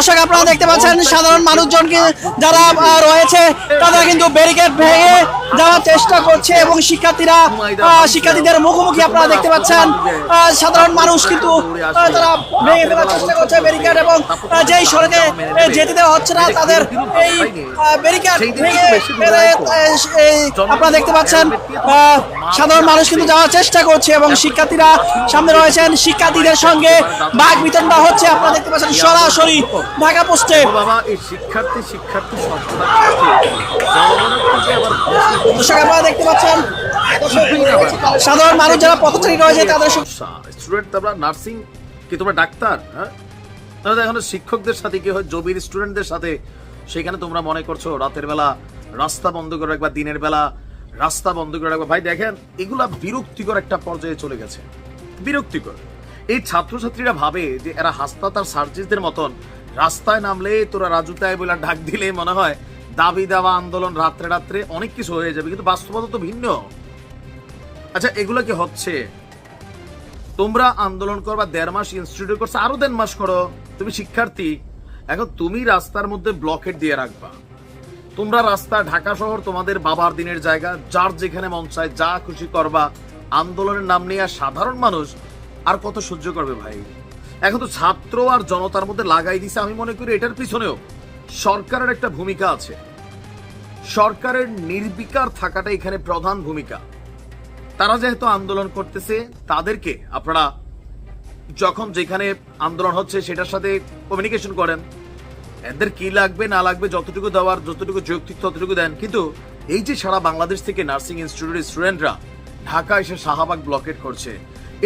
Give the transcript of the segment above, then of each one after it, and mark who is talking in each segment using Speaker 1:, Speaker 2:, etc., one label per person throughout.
Speaker 1: দর্শক, আপনারা দেখতে পাচ্ছেন, সাধারণ মানুষজনকে যারা রয়েছে তারা কিন্তু ব্যারিকেড ভেঙে যাওয়ার চেষ্টা করছে এবং শিক্ষার্থীরা শিক্ষার্থীদের মুখোমুখি আপনারা দেখতে পাচ্ছেন। সাধারণ মানুষ কিন্তু তারা ভেঙে ফেলার চেষ্টা করছে ব্যারিকেড এবং যেই সড়কে যেতে দেওয়া হচ্ছে না, তাদের এই ব্যারিকেড ভেঙে আপনারা দেখতে পাচ্ছেন সাধারণ মানুষ কিন্তু যাওয়ার চেষ্টা করছে এবং শিক্ষার্থীরা সামনে রয়েছেন। শিক্ষার্থীদের সঙ্গে বাঘ বিতণ্ডা হচ্ছে, আপনারা দেখতে পাচ্ছেন, সরাসরি ঢাকা পোস্টে।
Speaker 2: বাবা এই শিক্ষার্থী শিক্ষার্থী
Speaker 1: দর্শক আপনারা দেখতে পাচ্ছেন সাধারণ মানুষ যারা পথচারী রয়েছে তাদের
Speaker 2: স্টুডেন্ট তোমরা নার্সিং কি তোমরা ডাক্তার? হ্যাঁ? তাহলে এখন শিক্ষকদের সাথে কি হয়? জবির স্টুডেন্টদের সাথে সেখানে তোমরা মনে করছ রাতের বেলা রাস্তা বন্ধ করে রাখবা দিনের বেলা রাস্তা বন্ধ করে রাখবা। ভাই দেখেন এগুলা বিরক্তিকর একটা পর্যায়ে চলে গেছে। বিরক্তিকর। এই ছাত্রছাত্রীরা ভাবে যে এরা হাসপাতাল সার্জিসদের মতন রাস্তায় নামলে তোরা রাজুতায় বলে ডাক দিলে মনে হয়। দাবি দেওয়া, আন্দোলন, রাত্রে রাত্রে অনেক কিছু হয়ে যাবে, কিন্তু বাস্তবতা তো ভিন্ন। আচ্ছা এগুলো কি হচ্ছে? তোমরা আন্দোলন করবা, দেড় মাস ইনস্টিটিউট করছ, আরও দেড় মাস করো। তুমি শিক্ষার্থী। এখন তুমি রাস্তার মধ্যে ব্লকেট দিয়ে রাখবা। তোমরা রাস্তা, ঢাকা শহর তোমাদের বাবার দিনের জায়গা, যার যেখানে মন চায় যা খুশি করবা। আন্দোলনের নাম নিয়ে সাধারণ মানুষ আর কত সহ্য করবে ভাই? এখন তো ছাত্র আর জনতার মধ্যে লাগাই দিছে, আমি মনে করি এটার পিছনেও সরকারের একটা ভূমিকা আছে। সরকারের নির্বিকার থাকাটা এখানে প্রধান ভূমিকা। তারা যেহেতু আন্দোলন করতেছে, তাদেরকে আপনারা যখন যেখানে আন্দোলন হচ্ছে সেটার সাথে কমিউনিকেশন করেন। এদের কি লাগবে, না লাগবে, যতটুকু দেওয়ার, যতটুকু যৌক্তিক, ততটুকু দেন। কিন্তু এই যে সারা বাংলাদেশ থেকে নার্সিং ইনস্টিটিউটের স্টুডেন্টরা ঢাকা এসে শাহবাগ ব্লকেট করছে,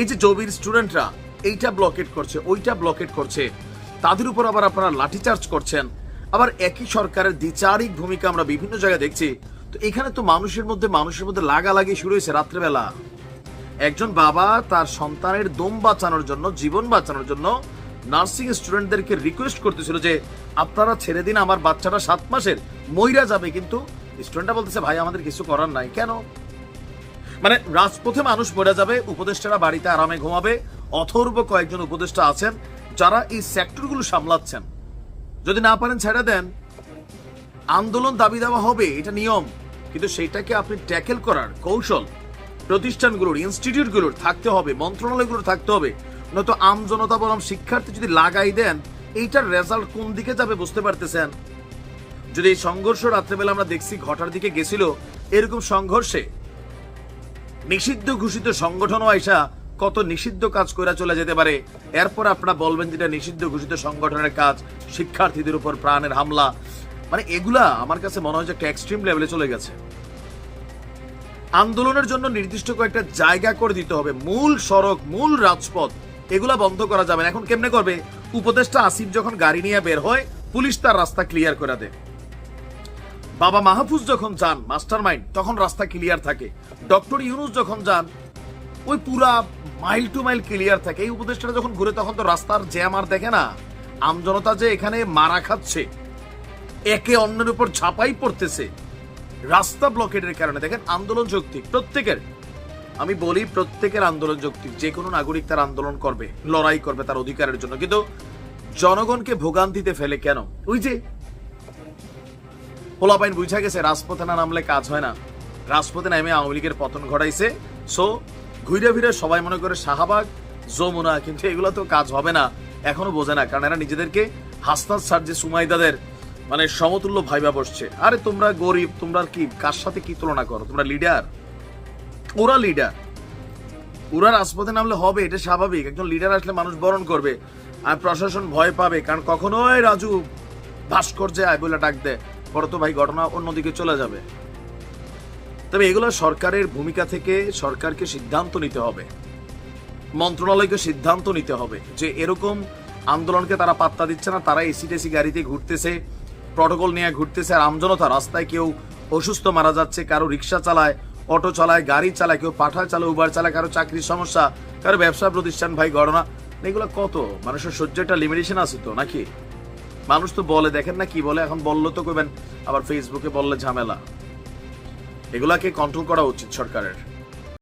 Speaker 2: এই যে জবির স্টুডেন্টরা এইটা ব্লকেট করছে, ওইটা ব্লকেট করছে। তাদের উপর আবার আপনারা লাঠিচার্জ করছেন। আবার একই সরকারের দ্বিচারিক ভূমিকা আমরা বিভিন্ন জায়গায় দেখছি। তো এখানে তো মানুষের মধ্যে মানুষের মধ্যে লাগালাগি শুরু হয়েছে রাত্রেবেলা। একজন বাবা তার সন্তানের দম বাঁচানোর জন্য, জীবন বাঁচানোর জন্য নার্সিং স্টুডেন্টদেরকে রিকোয়েস্ট করতেছিল যে, আপনারা ছেড়ে দিন, আমার বাচ্চাটা সাত মাসের, মইরা যাবে। কিন্তু স্টুডেন্টরা বলতেছে, ভাই, আমাদের কিছু করার নাই। কেন? মানে রাজপথে মানুষ মরে যাবে, উপদেষ্টারা বাড়িতে আরামে ঘুমাবে, অথর্ব কয়েকজন উপদেষ্টা আছেন যারা এই সেক্টরগুলো সামলাচ্ছেন। যদি না পারেন ছেড়ে দেন। আন্দোলন দাবি দেওয়া হবে, এটা নিয়ম। কিন্তু সেইটাকে আপনি ট্যাকেল করার কৌশল, প্রতিষ্ঠানগুলোর, ইনস্টিটিউটগুলোর থাকতে হবে, মন্ত্রণালয়গুলোর থাকতে হবে। নয়তো আম জনতা বনাম শিক্ষার্থী যদি লাগাই দেন, এইটার রেজাল্ট কোন দিকে যাবে বুঝতে পারতেছেন? যদি এই সংঘর্ষ রাত্রেবেলা আমরা দেখছি, ঘটার দিকে গেছিল, এরকম সংঘর্ষে নিষিদ্ধ ঘোষিত সংগঠনও আইসা কত নিষিদ্ধ কাজ করে চলে যেতে পারে। এরপর আপনারা বলবেন যেটা নিষিদ্ধ ঘোষিত সংগঠনের কাজ, শিক্ষার্থীদের উপর প্রাণের হামলা। মানে এগুলা আমার কাছে মনে হয় যে একটা এক্সট্রিম লেভেলে চলে গেছে। আন্দোলনের জন্য নির্দিষ্ট কয়েকটা জায়গা করে দিতে হবে। মূল সড়ক, মূল রাজপথ, এগুলা বন্ধ করা যাবে এখন কেমনে করবে? উপদেষ্টা আসিফ যখন গাড়ি নিয়ে বের হয়, পুলিশ তার রাস্তা ক্লিয়ার করে দেয়। বাবা মাহফুজ যখন যান মাস্টার মাইন্ড তখন রাস্তা ক্লিয়ার থাকে। ডক্টর ইউনুস যখন যান, ওই পুরা মাইল টু মাইল ক্লিয়ার থাকে। এই উপদেষ্টারা যখন ঘুরে, তখন তো রাস্তার জ্যাম আর দেখে না। আমজনতা যে এখানে মারা খাচ্ছে, একে অন্যের উপর ছাপাই পড়তেছে। রাস্তা ব্লকেটের কারণে। দেখেন, আন্দোলন যৌক্তিক প্রত্যেকের। আমি বলি প্রত্যেকের আন্দোলন যৌক্তিক যে কোনো নাগরিক তার আন্দোলন করবে, লড়াই করবে তার অধিকারের জন্য। কিন্তু জনগণকে ভোগান্তিতে ফেলে কেন? ওই যে পোলাপাইন বুঝা গেছে, রাজপথে না নামলে কাজ হয় না। রাজপথে নামে আওয়ামী লীগের পতন ঘটাইছে। সো ঘুরে ফিরে সবাই মনে করে শাহবাগ, যমুনা, কিন্তু এগুলো তো কাজ হবে না, এখনও বোঝে না, কারণ এরা নিজেদেরকে হাসনাত স্যার যে সুমাইদাদের মানে সমতুল্য ভাইবা বসছে। আরে তোমরা গরিব, তোমরা কি, কার সাথে কি তুলনা করো? তোমরা লিডার? ওরা লিডার। ওরা রাজপথে নামলে হবে, এটা স্বাভাবিক। একজন লিডার আসলে মানুষ বরণ করবে, আর প্রশাসন ভয় পাবে, কারণ কখনোই রাজু ভাস্কর্যে আয় বলে ডাক দেয়। পরে তো ভাই ঘটনা অন্যদিকে চলে যাবে। তবে এগুলো সরকারের ভূমিকা থেকে সরকারকে সিদ্ধান্ত নিতে হবে। মন্ত্রণালয়কে সিদ্ধান্ত নিতে হবে যে এরকম আন্দোলনকে তারা পাত্তা দিচ্ছে না, তারা এসি টেসি গাড়িতে ঘুরতেছে, প্রটোকল নিয়ে ঘুরতেছে, আর আমজনতা রাস্তায় কেউ অসুস্থ মারা যাচ্ছে, কারও রিক্সা চালায়, অটো চালায়, গাড়ি চালায়, কেউ পাঠা চালায় উবার চালায়, কারও চাকরির সমস্যা, কারও ব্যবসা প্রতিষ্ঠান ভাই গণনা এগুলো কত? মানুষের সহ্য একটা লিমিটেশন আছে তো, নাকি? মানুষ তো বলে, দেখেন না কি বলে, এখন বলল তো কইবেন, আবার ফেসবুকে বললে ঝামেলা। এগুলাকে কন্ট্রোল করা উচিত সরকারের।